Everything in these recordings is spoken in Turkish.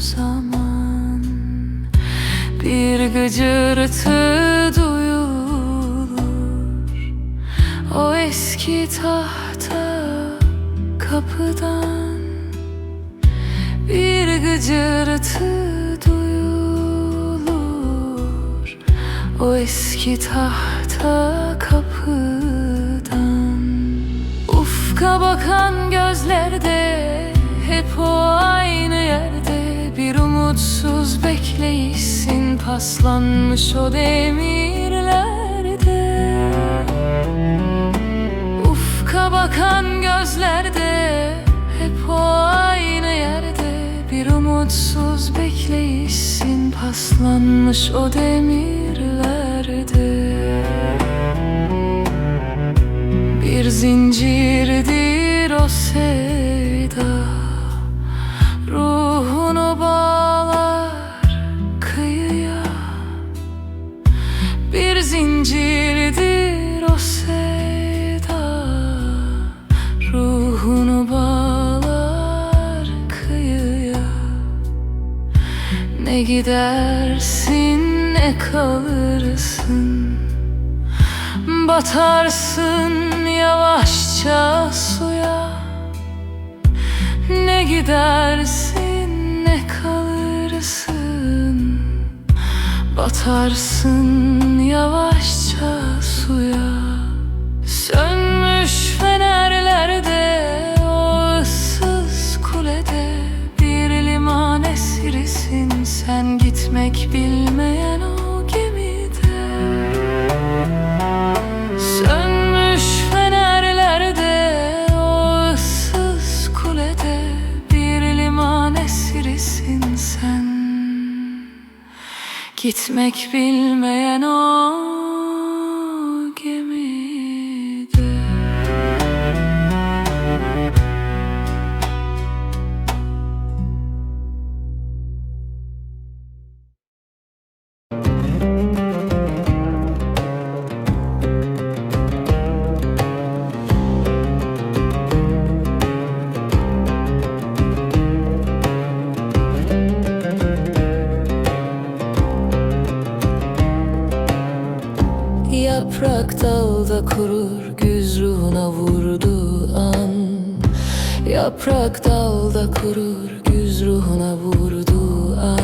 zaman Bir gıcırtı duyulur. O eski tahta kapıdan Bir gıcırtı duyulur. O eski tahta kapıdan Ufka bakan gözlerde Hep o aynı Bir umutsuz bekleyişsin Paslanmış o demirlerde. Ufka bakan gözlerde Hep o aynı yerde. Bir umutsuz bekleyişsin Paslanmış o demirlerde. Bir zincirdir o sevda gidersin ne kalırsın? Batarsın yavaşça suya. Ne gidersin ne kalırsın? Batarsın yavaşça suya Gitmek bilmeyen o dalda kurur güz ruhuna vurduğu an. Yaprak dalda kurur güz ruhuna vurduğu an.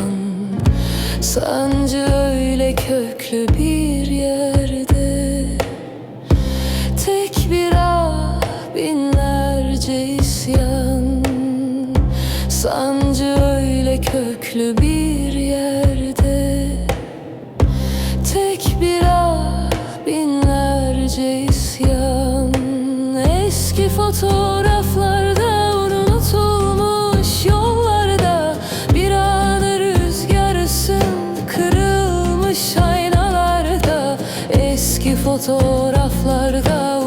Sancı öyle köklü bir fotoğraflarda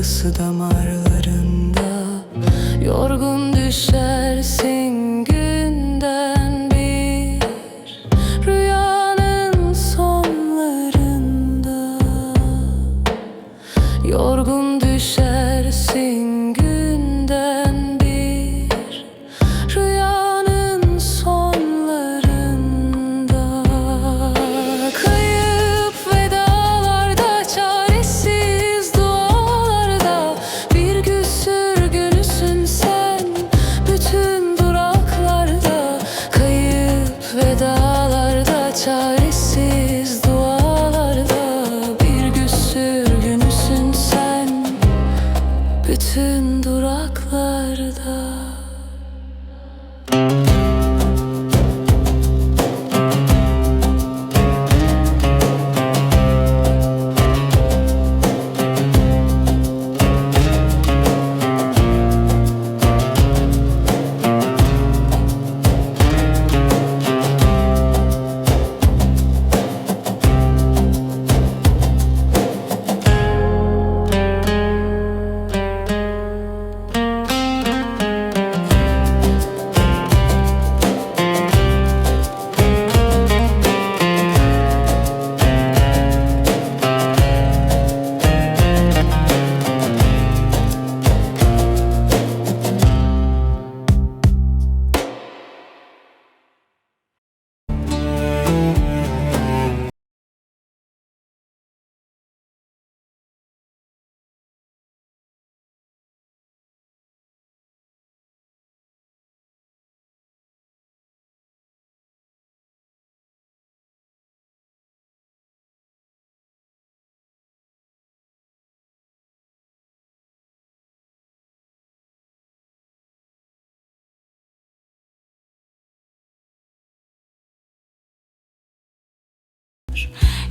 kalp ağısı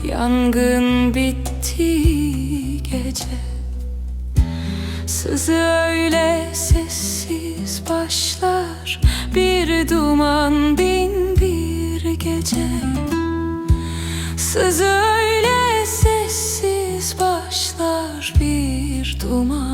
Yangın bitti gece. Sızı öyle sessiz başlar. Bir duman bin bir gece. Sızı öyle sessiz başlar. Bir duman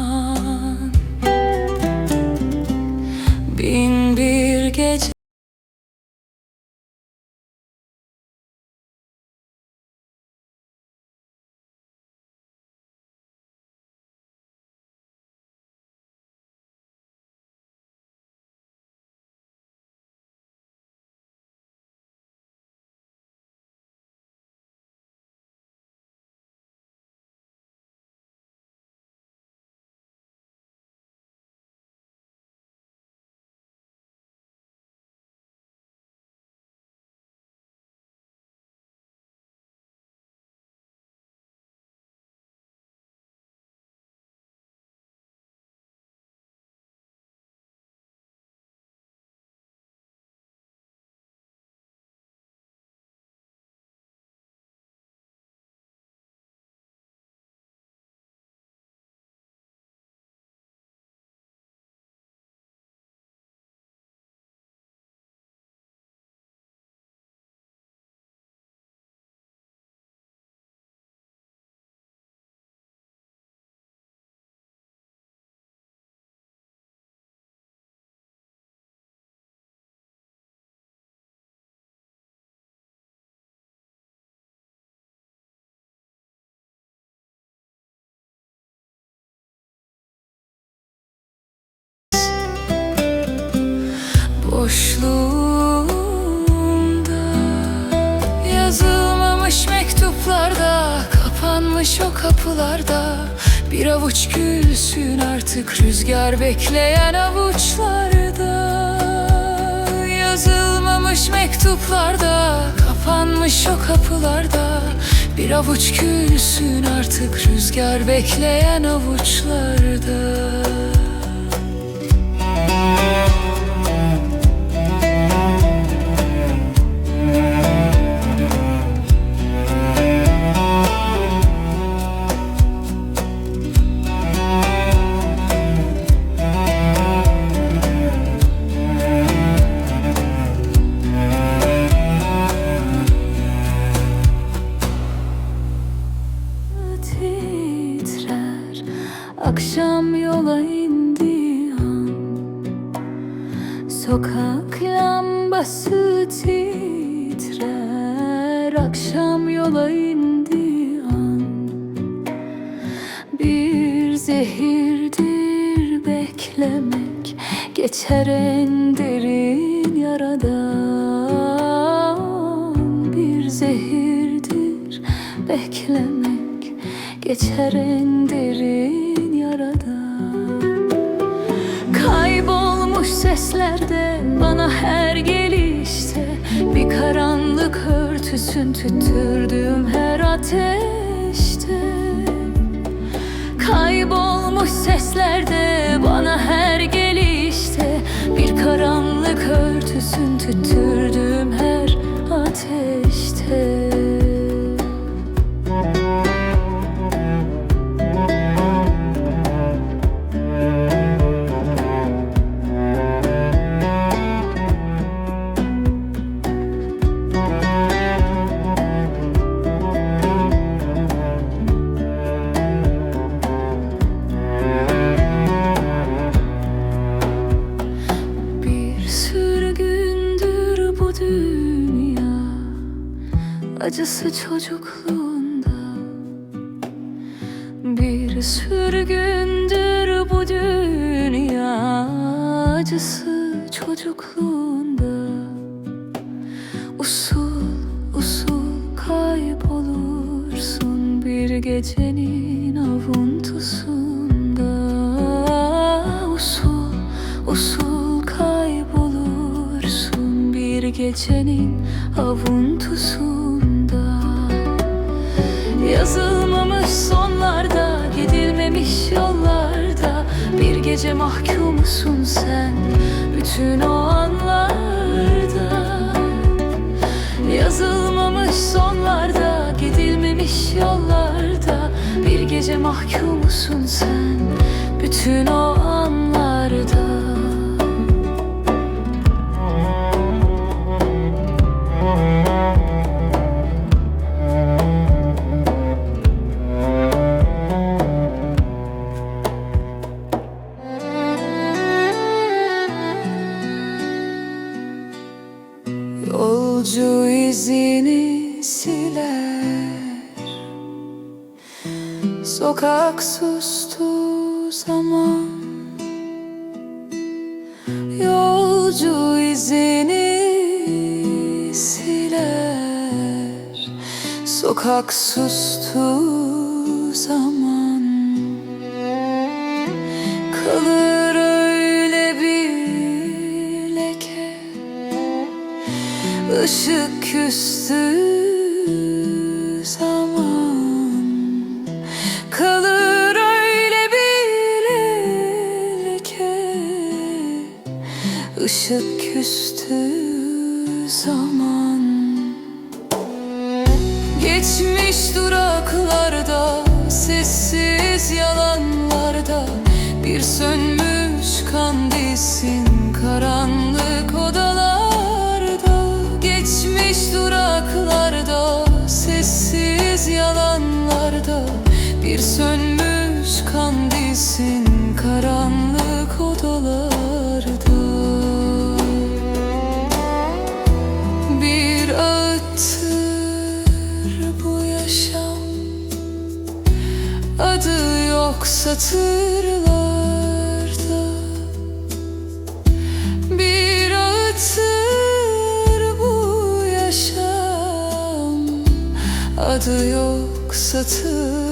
boşluğunda Yazılmamış mektuplarda Kapanmış o kapılarda Bir avuç gülsün artık Rüzgar bekleyen avuçlarda Yazılmamış mektuplarda Kapanmış o kapılarda Bir avuç gülsün artık Rüzgar bekleyen avuçlarda En derin yaradan Bir zehirdir. Beklemek Geçer derin yaradan. Kaybolmuş seslerde bana her gelişte Bir karanlık örtüsün tüttürdüğüm her ateşte. Kaybolmuş seslerde bana her Bir karanlık örtüsün tüttürdüğüm her ateşte Bir gece mahkumsun sen Bütün o anlarda? Yazılmamış sonlarda Gidilmemiş yollarda. Bir gece mahkumsun sen Bütün o anlarda Sokak sustu zaman. Kalır öyle bir leke. Işık küstü zaman. Kalır öyle bir leke. Işık küstü yalanlarda Bir sönmüş kandilsin Karanlık odalarda. Bir ağıttır bu yaşam Adı yok satırlarda. Bir ağıttır bu yaşam Adı yok satırlarda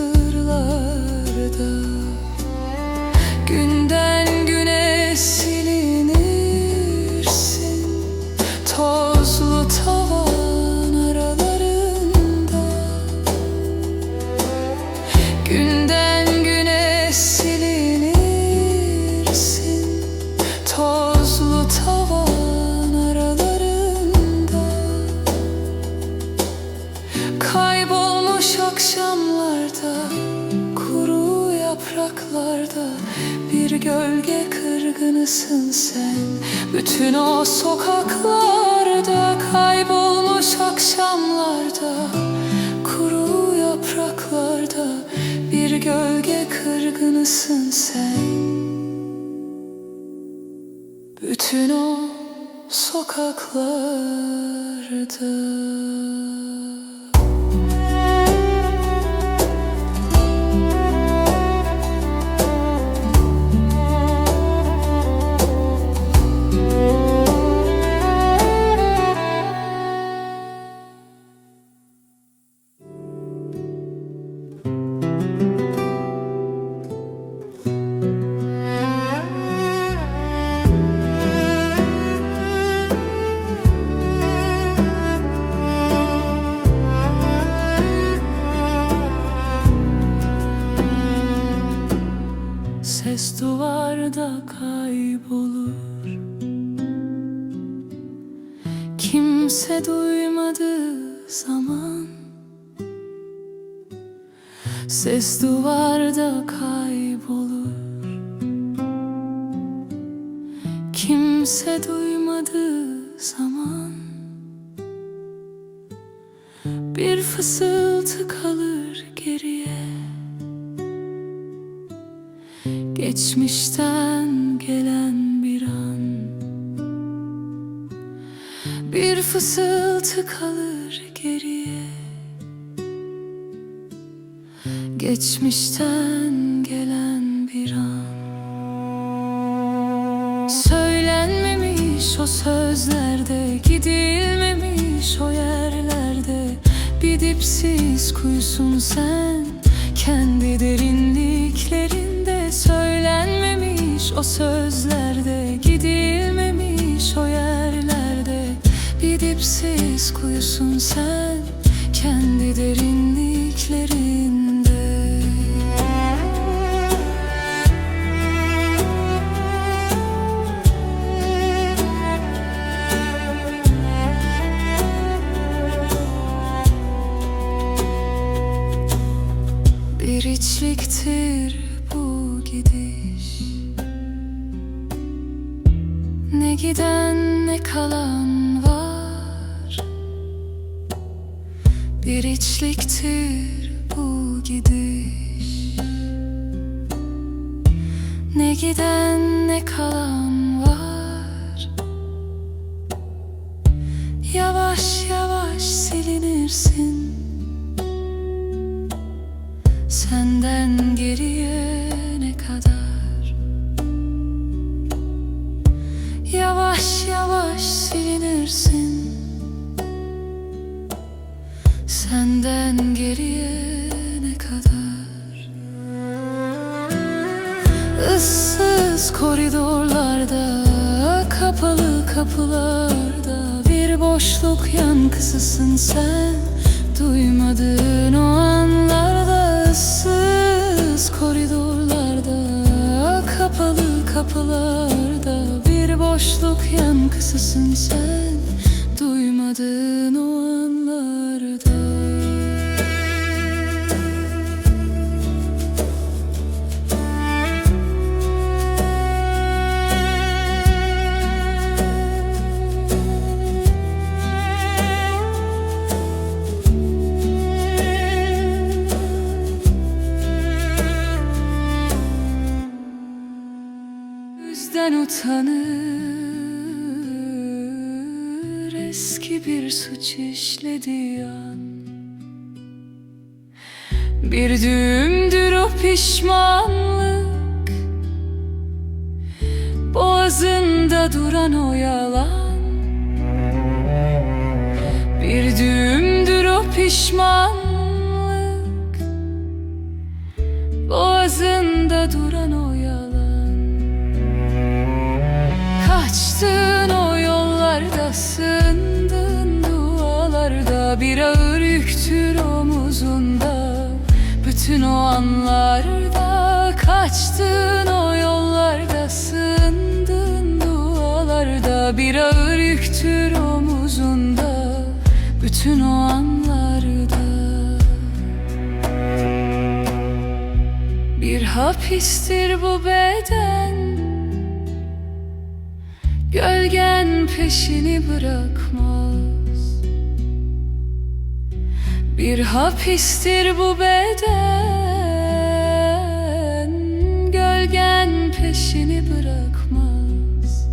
Bütün o sokaklarda Kaybolmuş akşamlarda Kuru yapraklarda Bir gölge kırgınısın sen Ses duvarda kaybolur. Kimse duymadığı zaman Bir fısıltı kalır geriye. Geçmişten gelen bir an. Bir fısıltı kalır Geçmişten gelen bir an. Söylenmemiş o sözlerde Gidilmemiş o yerlerde. Bir dipsiz kuyusun sen Kendi derinliklerinde. Söylenmemiş o sözlerde Gidilmemiş o yerlerde. Bir dipsiz kuyusun sen Kendi derinliklerinde Senden geriye ne kadar? Issız koridorlarda Kapalı kapılarda Bir boşluk yankısısın sen. Duymadığın o anlarda ıssız koridorlarda Kapalı kapılarda Bir boşluk yankısısın sen Yüzden utanır Eski bir suç işlediği an Bir düğümdür o pişmanlık Boğazında duran o yalan. Bir düğümdür o pişmanlık Boğazında duran o Kaçtın o yollarda sındın dualarda. Bir ağır yüktür omuzunda. Bütün o anlarda Kaçtın o yollarda sındın dualarda. Bir ağır yüktür omuzunda. Bütün o anlarda. Bir hapistir bu beden Gölgen peşini bırakmaz. Bir hapistir bu beden. Gölgen peşini bırakmaz.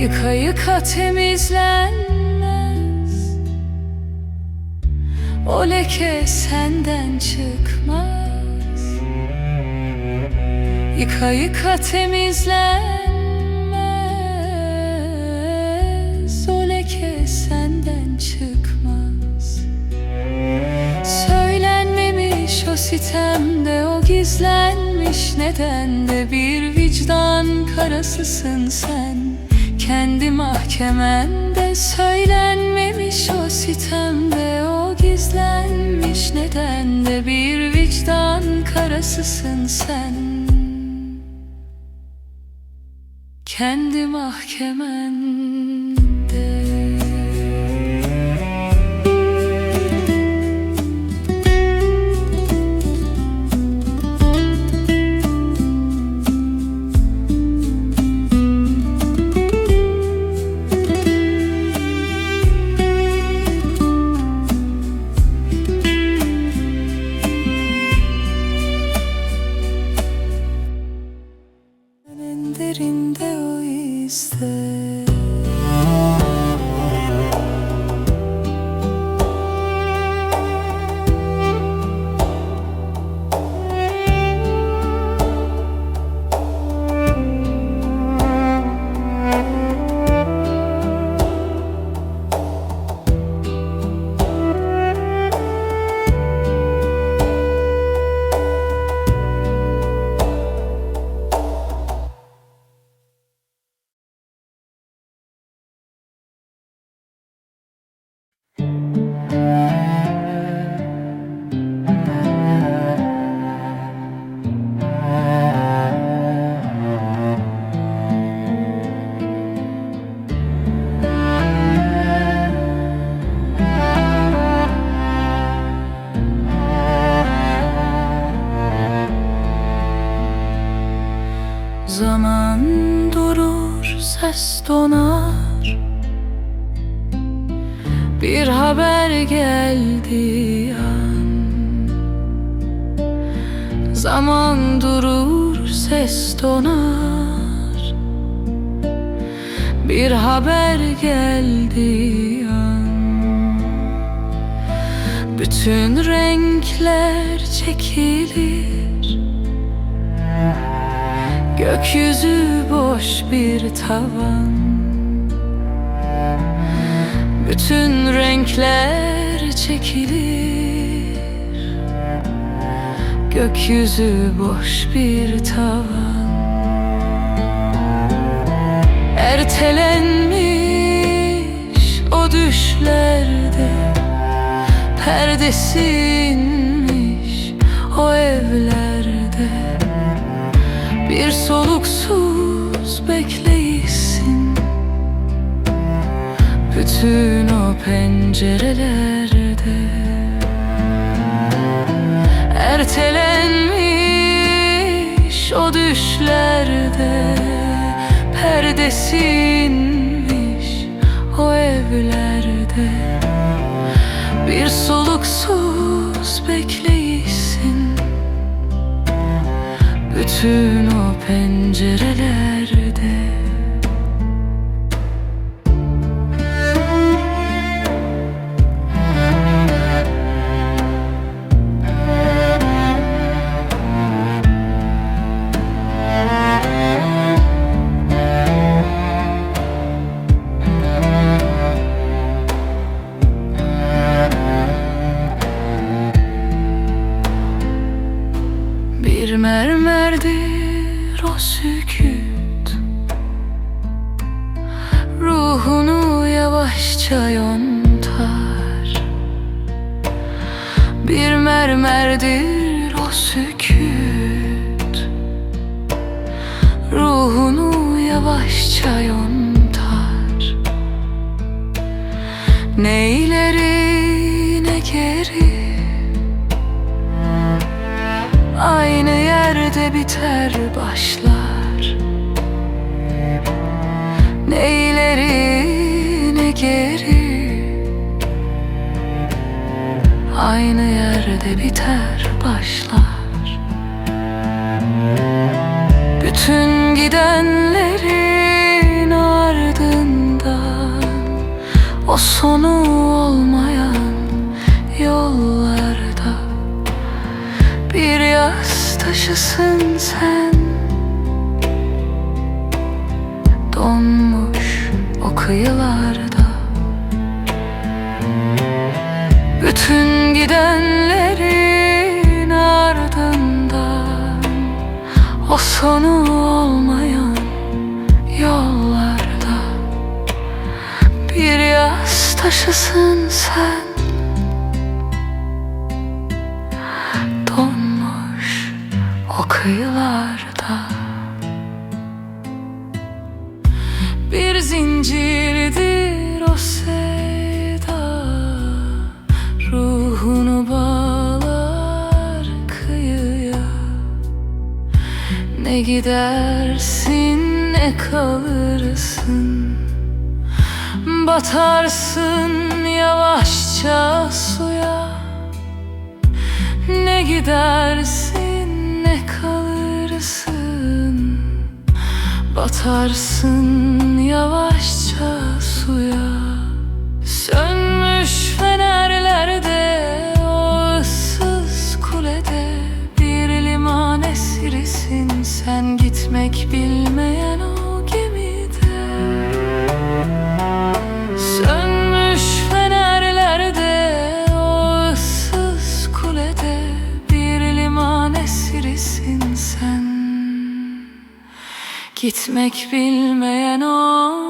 Yıka yıka temizlenmez. O leke senden çıkmaz. Yıka yıka temizlenmez sitemde o gizlenmiş neden de bir vicdan karasısın sen? Kendi mahkemende söylenmemiş o sitemde o gizlenmiş neden de bir vicdan karasısın sen? Kendi mahkemende o izde geldi an. Zaman durur, ses donar. Bir haber geldi an. Bütün renkler çekilir. Gökyüzü boş bir tavan. Bütün renkler Gökyüzü boş bir tavan. Ertelenmiş o düşlerde Perdesi inmiş o evlerde. Bir soluksuz bekleyişsin Bütün o pencerelerde Ertelenmiş o düşlerde Perdesi inmiş o evlerde. Bir soluksuz bekleyişsin. Bütün o pencerelerde Ne ileri ne geri Aynı yerde biter başlar. Ne ileri ne geri Aynı yerde biter başlar. Bütün gidenlerin O sonu olmayan yollarda bir yaz taşısın sen. Donmuş o kıyılarda. Bütün gidenlerin ardından O sonu olmayan taşısın sen. Donmuş o kıyılarda. Zincirdir o sevda. Ruhunu bağlar kıyıya. Ne gidersin ne kalırsın Batarsın yavaşça suya. Ne gidersin ne kalırsın? Batarsın yavaşça suya Gitmek bilmeyen o